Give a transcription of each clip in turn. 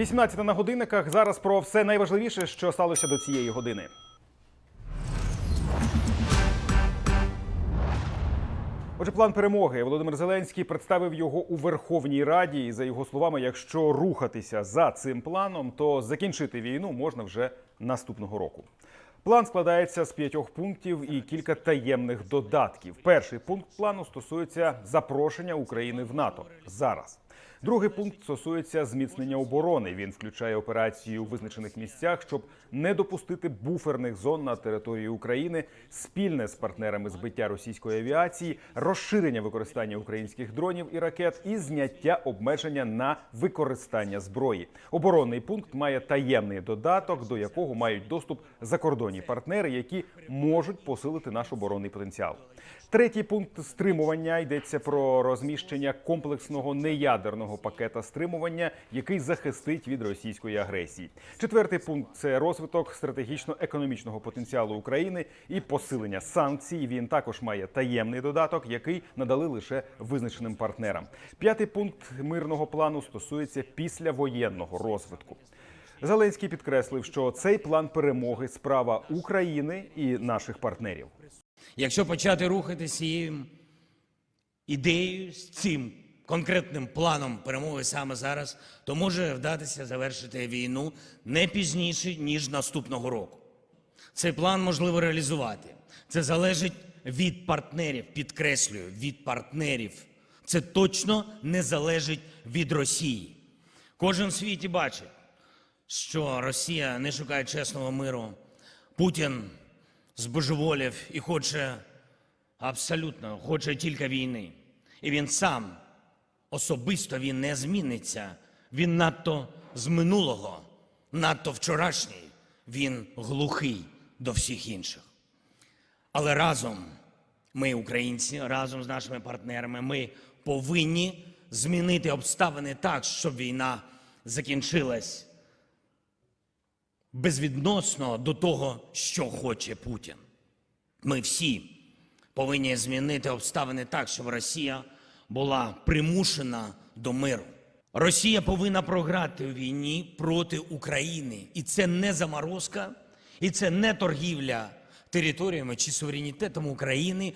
18 на годинниках. Зараз про все найважливіше, що сталося до цієї години. Отже, план перемоги Володимир Зеленський представив його у Верховній Раді. І за його словами, якщо рухатися за цим планом, то закінчити війну можна вже наступного року. План складається з п'ятьох пунктів і кілька таємних додатків. Перший пункт плану стосується запрошення України в НАТО зараз. Другий пункт стосується зміцнення оборони. Він включає операції у визначених місцях, щоб не допустити буферних зон на території України, спільне з партнерами збиття російської авіації, розширення використання українських дронів і ракет і зняття обмеження на використання зброї. Оборонний пункт має таємний додаток, до якого мають доступ закордонні партнери, які можуть посилити наш оборонний потенціал. Третій пункт стримування йдеться про розміщення комплексного неядерного пакета стримування, який захистить від російської агресії. Четвертий пункт це розвиток стратегічно-економічного потенціалу України і посилення санкцій. Він також має таємний додаток, який надали лише визначеним партнерам. П'ятий пункт мирного плану стосується післявоєнного розвитку. Зеленський підкреслив, що цей план перемоги справа України і наших партнерів. Якщо почати рухатися цією ідеєю, з цим конкретним планом перемоги саме зараз, то може вдатися завершити війну не пізніше, ніж наступного року. Цей план можливо реалізувати. Це залежить від партнерів, підкреслюю, від партнерів. Це точно не залежить від Росії. Кожен в світі бачить, що Росія не шукає чесного миру. Путін збожеволів і хоче абсолютно хоче тільки війни. І він сам особисто він не зміниться. Він надто з минулого, надто вчорашній. Він глухий до всіх інших. Але разом ми, українці, разом з нашими партнерами, ми повинні змінити обставини так, щоб війна закінчилась безвідносно до того, що хоче Путін. Ми всі повинні змінити обставини так, щоб Росія була примушена до миру. Росія повинна програти у війні проти України. І це не заморозка, і це не торгівля територіями чи суверенітетом України.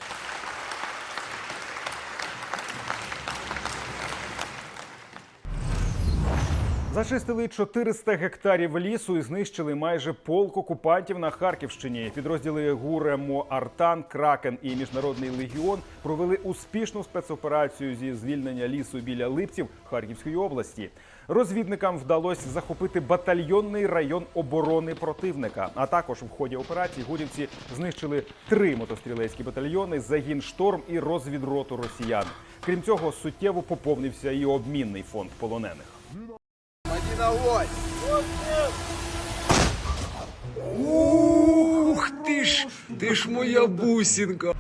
Зачистили 400 гектарів лісу і знищили майже полк окупантів на Харківщині. Підрозділи ГУРЕМО Артан, Кракен і Міжнародний легіон провели успішну спецоперацію зі звільнення лісу біля Липців Харківської області. Розвідникам вдалося захопити батальйонний район оборони противника. А також в ході операції гурівці знищили три мотострілецькі батальйони, загін шторм і розвідроту росіян. Крім цього, суттєво поповнився і обмінний фонд полонених. Ух ти ж, ти ж моя бусінка.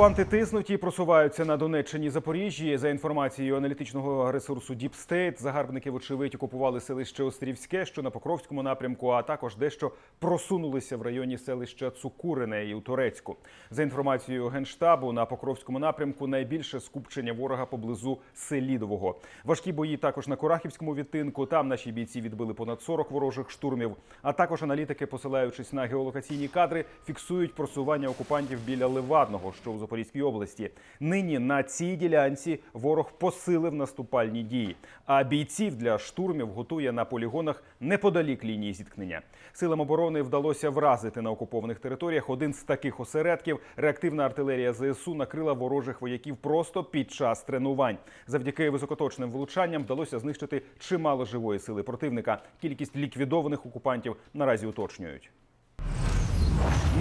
Окупанти тиснуть і просуваються на Донеччині Запоріжжі. За інформацією аналітичного ресурсу State, загарбники, вочевидь, окупували селище Острівське, що на Покровському напрямку, а також дещо просунулися в районі селища Цукурине і у Турецьку. За інформацією генштабу, на Покровському напрямку найбільше скупчення ворога поблизу Селідового. Важкі бої також на Курахівському відтинку. Там наші бійці відбили понад 40 ворожих штурмів. А також аналітики, посилаючись на геолокаційні кадри, фіксують просування окупантів біля Левадного, що у Запорізькій області. Нині на цій ділянці ворог посилив наступальні дії. А бійців для штурмів готує на полігонах неподалік лінії зіткнення. Силам оборони вдалося вразити на окупованих територіях один з таких осередків. Реактивна артилерія ЗСУ накрила ворожих вояків просто під час тренувань. Завдяки високоточним влучанням вдалося знищити чимало живої сили противника. Кількість ліквідованих окупантів наразі уточнюють.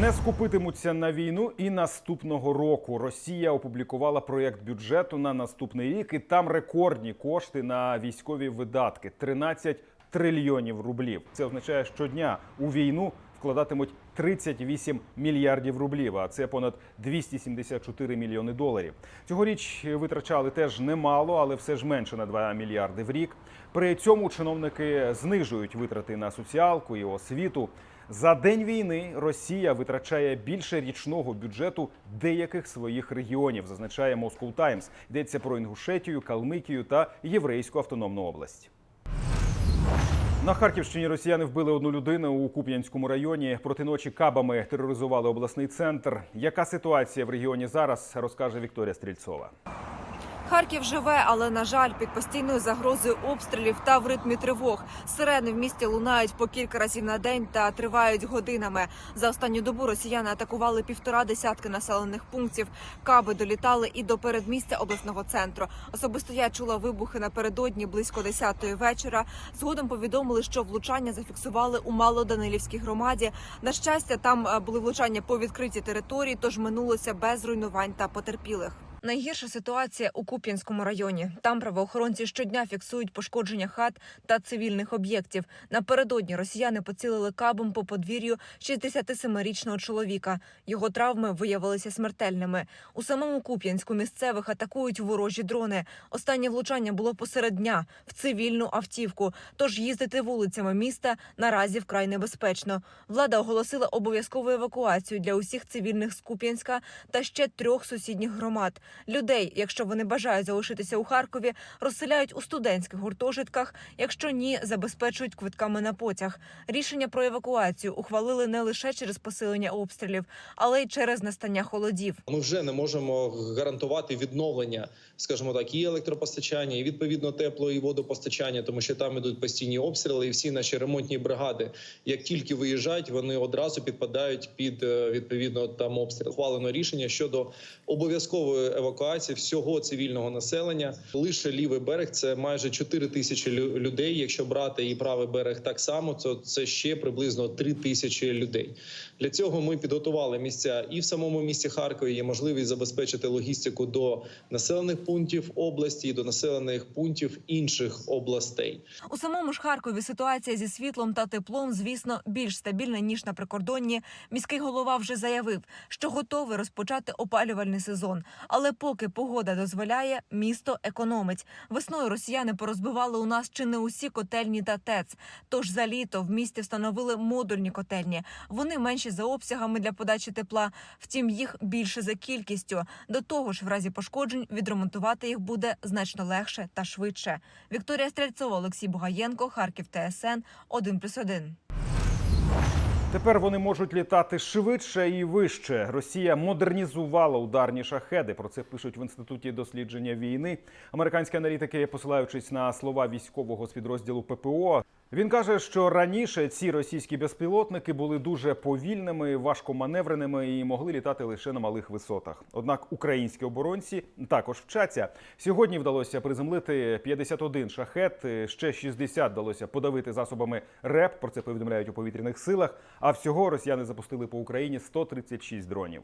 Не скупитимуться на війну і наступного року. Росія опублікувала проєкт бюджету на наступний рік, і там рекордні кошти на військові видатки 13 трильйонів рублів. Це означає, що щодня у війну вкладатимуть 38 мільярдів рублів, а це понад 274 мільйони доларів. Цьогоріч витрачали теж немало, але все ж менше на 2 мільярди в рік. При цьому чиновники знижують витрати на соціалку і освіту. За день війни Росія витрачає більше річного бюджету деяких своїх регіонів, зазначає Moscow Times. Йдеться про Інгушетію, Калмикію та Єврейську автономну область. На Харківщині росіяни вбили одну людину у Куп'янському районі. Проти ночі кабами тероризували обласний центр. Яка ситуація в регіоні зараз, розкаже Вікторія Стрільцова. Харків живе, але на жаль, під постійною загрозою обстрілів та в ритмі тривог. Сирени в місті лунають по кілька разів на день та тривають годинами. За останню добу росіяни атакували півтора десятки населених пунктів. Каби долітали і до передмістя обласного центру. Особисто я чула вибухи напередодні близько 10-ї вечора. Згодом повідомили, що влучання зафіксували у Малоданилівській громаді. На щастя, там е, були влучання по відкритій території, тож минулося без руйнувань та потерпілих. Найгірша ситуація у Куп'янському районі. Там правоохоронці щодня фіксують пошкодження хат та цивільних об'єктів. Напередодні росіяни поцілили кабом по подвір'ю 67-річного чоловіка. Його травми виявилися смертельними. У самому Куп'янську місцевих атакують ворожі дрони. Останнє влучання було посеред дня в цивільну автівку. Тож їздити вулицями міста наразі вкрай небезпечно. Влада оголосила обов'язкову евакуацію для усіх цивільних з Куп'янська та ще трьох сусідніх громад. Людей, якщо вони бажають залишитися у Харкові, розселяють у студентських гуртожитках. Якщо ні, забезпечують квитками на потяг. Рішення про евакуацію ухвалили не лише через посилення обстрілів, але й через настання холодів. Ми вже не можемо гарантувати відновлення, скажімо так, і електропостачання, і відповідно тепло і водопостачання, тому що там ідуть постійні обстріли, і всі наші ремонтні бригади, як тільки виїжджають, вони одразу підпадають під е, відповідно там обстріл. Ухвалено рішення щодо обов'язкової евакуації всього цивільного населення. Лише лівий берег це майже 4 тисячі лю- людей. Якщо брати і правий берег так само, то це ще приблизно 3 тисячі людей. Для цього ми підготували місця і в самому місті Харкові. Є можливість забезпечити логістику до населених пунктів області і до населених пунктів інших областей. У самому ж Харкові ситуація зі світлом та теплом, звісно, більш стабільна ніж на прикордонні. Міський голова вже заявив, що готовий розпочати опалювальний сезон. Але поки погода дозволяє, місто економить. Весною росіяни порозбивали у нас чи не усі котельні та ТЕЦ. Тож за літо в місті встановили модульні котельні. Вони менші за обсягами для подачі тепла. Втім, їх більше за кількістю. До того ж, в разі пошкоджень відремонтувати їх буде значно легше та швидше. Вікторія Стрельцова, Олексій Бугаєнко, Харків ТСН 1+,1. Тепер вони можуть літати швидше і вище. Росія модернізувала ударні шахеди. Про це пишуть в інституті дослідження війни. Американські аналітики, посилаючись на слова військового з підрозділу ППО. Він каже, що раніше ці російські безпілотники були дуже повільними, важкоманевреними і могли літати лише на малих висотах. Однак українські оборонці також вчаться. Сьогодні вдалося приземлити 51 шахет, ще 60 вдалося подавити засобами РЕП. Про це повідомляють у повітряних силах. А всього росіяни запустили по Україні 136 дронів.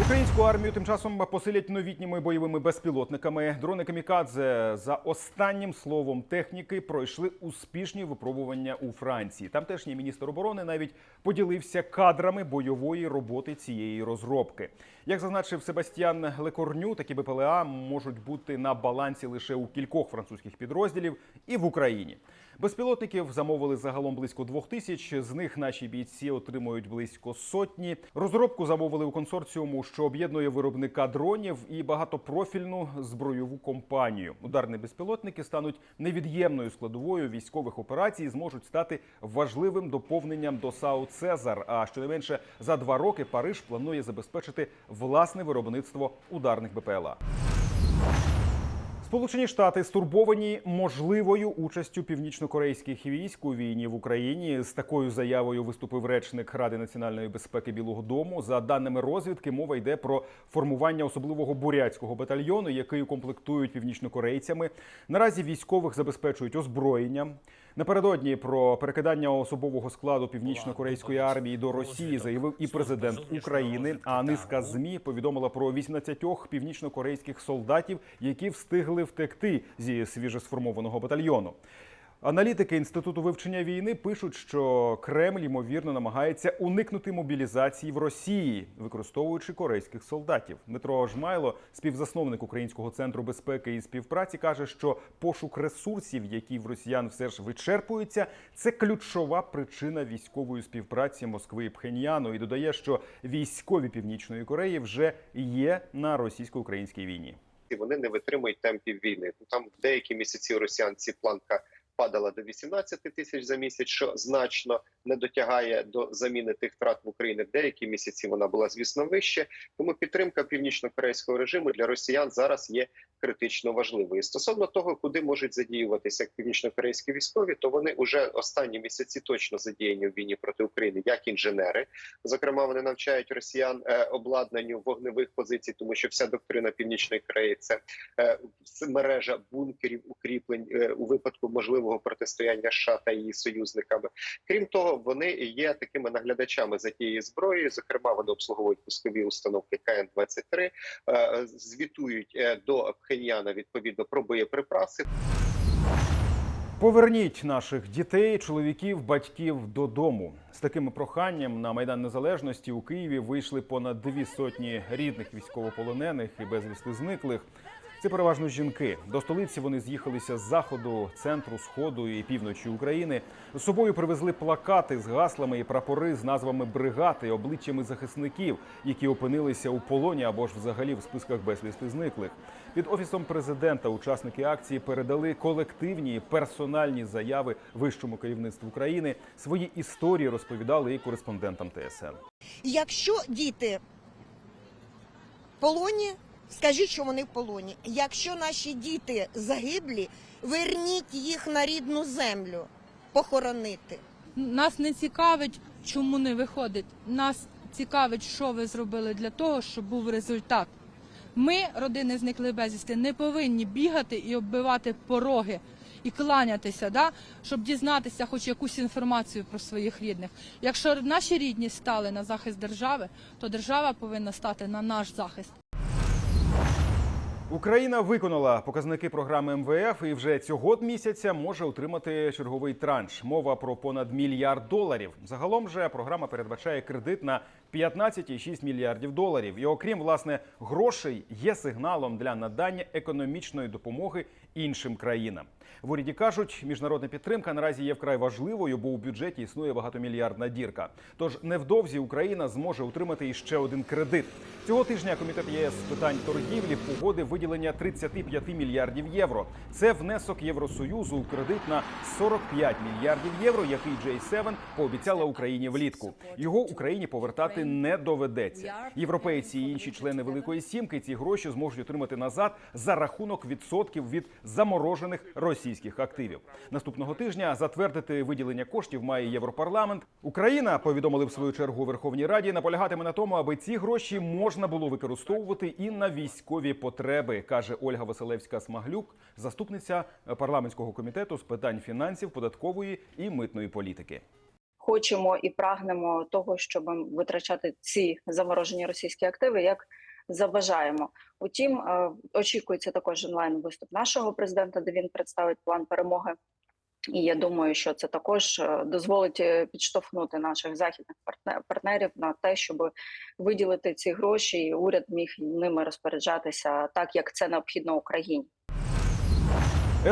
Українську армію тим часом посилять новітніми бойовими безпілотниками. Дрони камікадзе за останнім словом техніки пройшли успішні випробування у Франції. Тамтешній міністр оборони навіть поділився кадрами бойової роботи цієї розробки. Як зазначив Себастьян Лекорню, такі БПЛА можуть бути на балансі лише у кількох французьких підрозділів і в Україні. Безпілотників замовили загалом близько двох тисяч. З них наші бійці отримують близько сотні. Розробку замовили у консорціуму, що об'єднує виробника дронів і багатопрофільну збройову компанію. Ударні безпілотники стануть невід'ємною складовою військових операцій, і зможуть стати важливим доповненням до САУ Цезар. А щонайменше за два роки Париж планує забезпечити власне виробництво ударних БПЛА. Сполучені Штати стурбовані можливою участю північнокорейських військ у війні в Україні. З такою заявою виступив речник Ради національної безпеки Білого Дому. За даними розвідки, мова йде про формування особливого бурятського батальйону, який укомплектують північнокорейцями. Наразі військових забезпечують озброєнням. Напередодні про перекидання особового складу північно-корейської армії до Росії заявив і президент України. А низка змі повідомила про 18 північно-корейських солдатів, які встигли втекти зі свіжесформованого батальйону. Аналітики інституту вивчення війни пишуть, що Кремль ймовірно намагається уникнути мобілізації в Росії, використовуючи корейських солдатів. Дмитро Жмайло, співзасновник Українського центру безпеки і співпраці, каже, що пошук ресурсів, які в росіян все ж вичерпуються, це ключова причина військової співпраці Москви і Пхеньяну. І додає, що військові північної Кореї вже є на російсько-українській війні. вони не витримують темпів війни. Там деякі місяці росіян ці планка падала до 18 тисяч за місяць, що значно не дотягає до заміни тих втрат в Україні. В деякі місяці вона була, звісно, вище. Тому підтримка північно-корейського режиму для росіян зараз є критично важливою. Стосовно того, куди можуть задіюватися північно-корейські військові, то вони вже останні місяці точно задіяні в війні проти України як інженери. Зокрема, вони навчають росіян е, обладнанню вогневих позицій, тому що вся доктрина Північної Кореї це е, мережа бункерів, укріплень е, у випадку можливого протистояння США та її союзниками. Крім того, вони є такими наглядачами за тією зброєю. Зокрема, вони обслуговують пускові установки КН 23 е, звітують е, до Пхеньяна відповідно про боєприпаси. Поверніть наших дітей, чоловіків, батьків додому. З таким проханням на майдан незалежності у Києві вийшли понад дві сотні рідних військовополонених і безвісти зниклих. Це переважно жінки. До столиці вони з'їхалися з заходу, центру, сходу і півночі України. З собою привезли плакати з гаслами і прапори з назвами бригад обличчями захисників, які опинилися у полоні або ж взагалі в списках безвісти зниклих. Під офісом президента учасники акції передали колективні персональні заяви вищому керівництву країни. Свої історії розповідали і кореспондентам ТСН. Якщо діти полоні, скажіть, що вони в полоні. Якщо наші діти загиблі, верніть їх на рідну землю похоронити. Нас не цікавить, чому не виходить. Нас цікавить, що ви зробили для того, щоб був результат. Ми, родини зникли безвісти, не повинні бігати і оббивати пороги і кланятися, да? щоб дізнатися хоч якусь інформацію про своїх рідних. Якщо наші рідні стали на захист держави, то держава повинна стати на наш захист. Україна виконала показники програми МВФ і вже цього місяця може отримати черговий транш. Мова про понад мільярд доларів. Загалом же програма передбачає кредит на 15,6 мільярдів доларів. І окрім власне грошей, є сигналом для надання економічної допомоги іншим країнам. В уряді кажуть, міжнародна підтримка наразі є вкрай важливою, бо у бюджеті існує багатомільярдна дірка. Тож невдовзі Україна зможе отримати іще один кредит. Цього тижня комітет ЄС з питань торгівлі погодив виділення 35 мільярдів євро. Це внесок Євросоюзу у кредит на 45 мільярдів євро, який J7 пообіцяла Україні влітку. Його Україні повертати не доведеться. Європейці і інші члени Великої Сімки ці гроші зможуть отримати назад за рахунок відсотків від заморожених російських активів. Наступного тижня затвердити виділення коштів має Європарламент. Україна повідомили в свою чергу Верховній Раді. Наполягатиме на тому, аби ці гроші можна було використовувати і на військові потреби, каже Ольга Василевська Смаглюк, заступниця парламентського комітету з питань фінансів, податкової і митної політики. Хочемо і прагнемо того, щоб витрачати ці заморожені російські активи, як забажаємо. Утім, е, очікується також онлайн виступ нашого президента, де він представить план перемоги. І я думаю, що це також е, дозволить е, підштовхнути наших західних партне- партнерів на те, щоб виділити ці гроші, і уряд міг ними розпоряджатися так, як це необхідно Україні.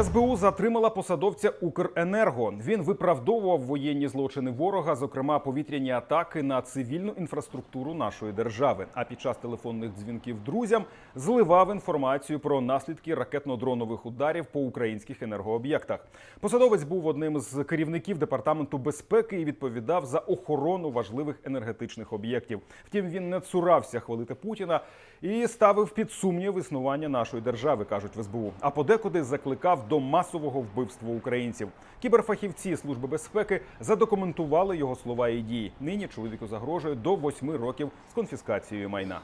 СБУ затримала посадовця Укренерго. Він виправдовував воєнні злочини ворога, зокрема повітряні атаки на цивільну інфраструктуру нашої держави. А під час телефонних дзвінків друзям зливав інформацію про наслідки ракетно-дронових ударів по українських енергооб'єктах. Посадовець був одним з керівників департаменту безпеки і відповідав за охорону важливих енергетичних об'єктів. Втім, він не цурався хвалити Путіна і ставив під сумнів існування нашої держави, кажуть в СБУ. А подекуди закликав до масового вбивства українців. Кіберфахівці служби безпеки задокументували його слова і дії. Нині чоловіку загрожує до восьми років з конфіскацією майна.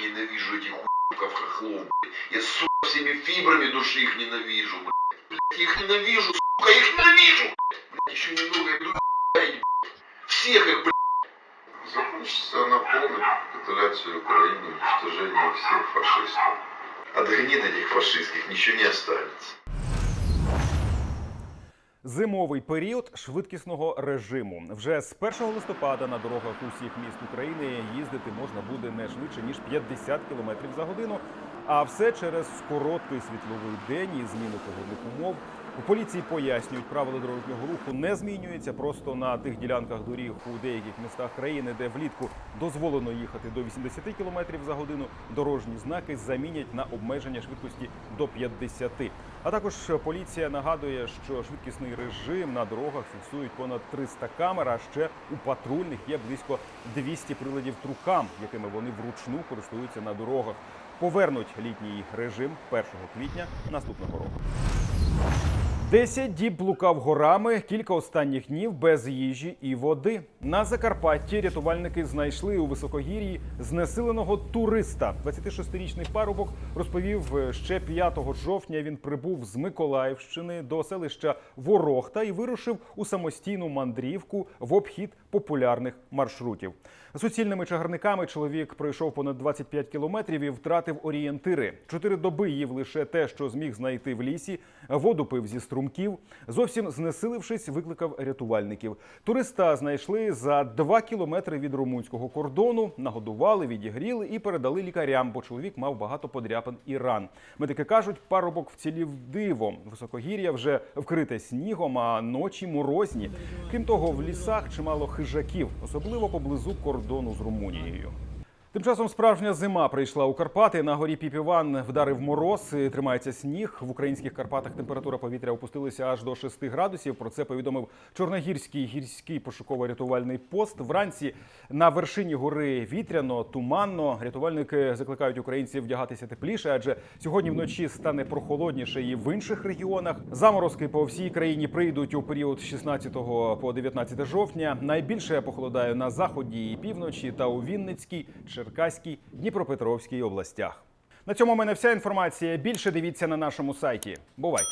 Ненавижу этих хуйков блядь. Я, сука, всеми фибрами души их ненавижу, блядь. Блядь, их ненавижу, сука, их ненавижу, блядь. Блядь, еще немного, я буду блядь. Всех их, блядь. Закончится на полной капитуляции Украины, уничтожение всех фашистов. От гнид этих фашистских ничего не останется. Зимовий період швидкісного режиму. Вже з 1 листопада на дорогах усіх міст України їздити можна буде не швидше ніж 50 км за годину. А все через короткий світловий день і зміну погодних умов. У поліції пояснюють, правила дорожнього руху не змінюються. Просто на тих ділянках доріг у деяких містах країни, де влітку дозволено їхати до 80 км за годину, дорожні знаки замінять на обмеження швидкості до 50. А також поліція нагадує, що швидкісний режим на дорогах фіксують понад 300 камер. А ще у патрульних є близько 200 приладів трукам, якими вони вручну користуються на дорогах. Повернуть літній режим 1 квітня наступного року. Десять діб блукав горами, кілька останніх днів без їжі і води. На Закарпатті рятувальники знайшли у високогір'ї знесиленого туриста. 26-річний парубок розповів, е, ще 5 жовтня він прибув з Миколаївщини до селища Ворохта і вирушив у самостійну мандрівку в обхід популярних маршрутів. Суцільними чагарниками чоловік пройшов понад 25 кілометрів і втратив орієнтири. Чотири доби їв лише те, що зміг знайти в лісі. Воду пив зі струмків. Зовсім знесилившись, викликав рятувальників. Туриста знайшли за два кілометри від румунського кордону, нагодували, відігріли і передали лікарям, бо чоловік мав багато подряпин і ран. Медики кажуть, парубок вцілів дивом. Високогір'я вже вкрите снігом, а ночі морозні. Крім того, в лісах чимало хижаків, особливо поблизу кордону з Румунією. Тим часом справжня зима прийшла у Карпати. На горі Піпіван вдарив мороз, тримається сніг. В українських Карпатах температура повітря опустилася аж до 6 градусів. Про це повідомив Чорногірський гірський пошуково-рятувальний пост. Вранці на вершині гори вітряно, туманно. Рятувальники закликають українців вдягатися тепліше, адже сьогодні вночі стане прохолодніше і в інших регіонах. Заморозки по всій країні прийдуть у період з 16 по 19 жовтня. Найбільше похолодає на заході і півночі та у Вінницькій, Черкаській, Дніпропетровській областях. На цьому в мене вся інформація. Більше дивіться на нашому сайті. Бувайте!